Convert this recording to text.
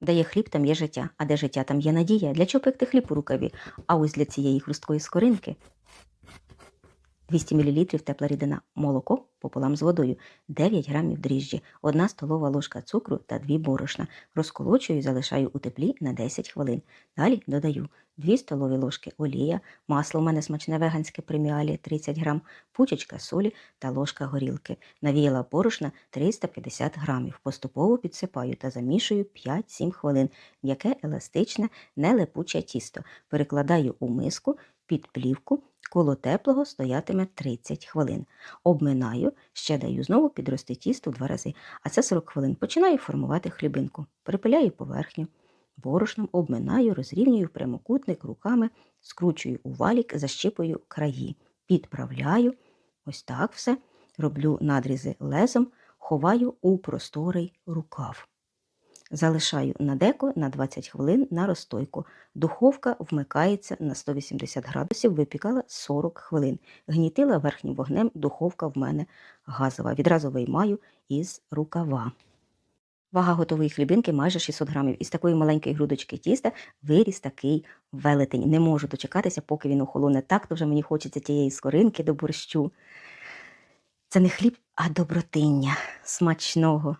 Де є хліб, там є життя, а де життя, там є надія. Для чого пекти хліб у рукаві? А ось для цієї хрусткої скоринки 200 мл тепла рідина молоко пополам з водою, 9 грамів дріжджі, 1 столова ложка цукру та 2 борошна. Розколочую і залишаю у теплі на 10 хвилин. Далі додаю 2 столові ложки олія, масло у мене смачне веганське преміалі 30 грам, пучечка солі та ложка горілки. Навіяла борошна 350 грамів. Поступово підсипаю та замішую 5-7 хвилин. М'яке, еластичне, нелепуче тісто. Перекладаю у миску під плівку. Коло теплого стоятиме 30 хвилин. Обминаю, ще даю знову підрости тісто в два рази, а це 40 хвилин. Починаю формувати хлібинку. Припиляю поверхню. Борошном обминаю, розрівнюю прямокутник руками, скручую у валік, защіпую краї. Підправляю. Ось так все. Роблю надрізи лезом, ховаю у просторий рукав. Залишаю на деко на 20 хвилин на розстойку. Духовка вмикається на 180 градусів, випікала 40 хвилин. Гнітила верхнім вогнем, духовка в мене газова. Відразу виймаю із рукава. Вага готової хлібинки майже 600 грамів. Із такої маленької грудочки тіста виріс такий велетень. Не можу дочекатися, поки він охолоне. Так то вже мені хочеться тієї скоринки до борщу. Це не хліб, а добротиння смачного.